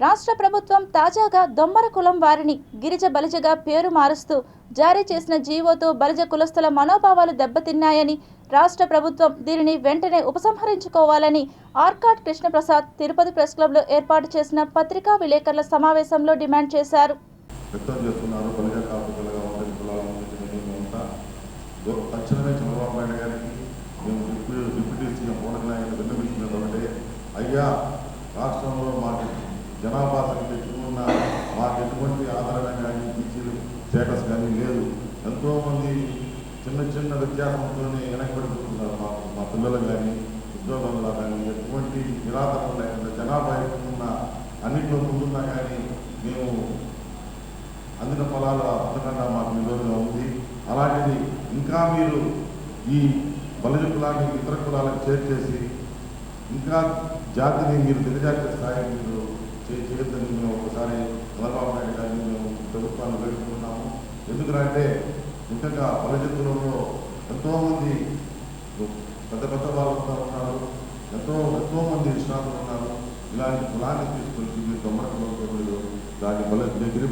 రాష్ట్ర ప్రభుత్వం తాజాగా దొమ్మర కులం వారిని గిరిజ బలిజగా పేరు మారుస్తూ జారీ చేసిన జీవోతో బలిజ కులస్తుల మనోభావాలు దెబ్బతిన్నాయని రాష్ట్ర ప్రభుత్వం దీనిని వెంటనే ఉపసంహరించుకోవాలని ఆర్కాట్ కృష్ణప్రసాద్ తిరుపతి ప్రెస్ క్లబ్లో ఏర్పాటు చేసిన పత్రికా విలేకరుల సమావేశంలో డిమాండ్ చేశారు. అయ్యా రాష్ట్రంలో మాకు జనాభా సంఖ్య ఎక్కువ ఉన్న మాకు ఎటువంటి ఆదరణ కానీ బీసీలు స్టేటస్ కానీ లేదు. ఎంతోమంది చిన్న చిన్న వ్యత్యాసంతోనే వెనకబడిపోతున్నారు మా మా పిల్లలు కానీ ఉద్యోగంలో కానీ ఎటువంటి నిరాదరణ లేకుండా జనాభా ఎక్కువ ఉన్న అన్నింటిలో ముందున్నా కానీ మేము అందిన ఫలాలు అందకుండా మాకు నిరోధంగా ఉంది. అలాంటిది ఇంకా మీరు ఈ బలజ కులాన్ని ఇతర కులాలకు చేర్చేసి ఇంకా జాతిని మీరు తెలియజేసే స్థాయి మీరు మేము చంద్రబాబు నాయుడు గారిని మేము ప్రభుత్వాన్ని వేడుకుంటున్నాము. ఎందుకంటే ఇంకా బలజతులలో ఎంతోమంది పెద్ద పెద్ద వాళ్ళంతా ఉన్నారు ఎంతో ఎంతోమంది నిష్ణాతులు ఉన్నారు. ఇలాంటి కులాన్ని తీసుకొచ్చి మీరు దొమ్మర దాన్ని మీరు దాని బల గిరి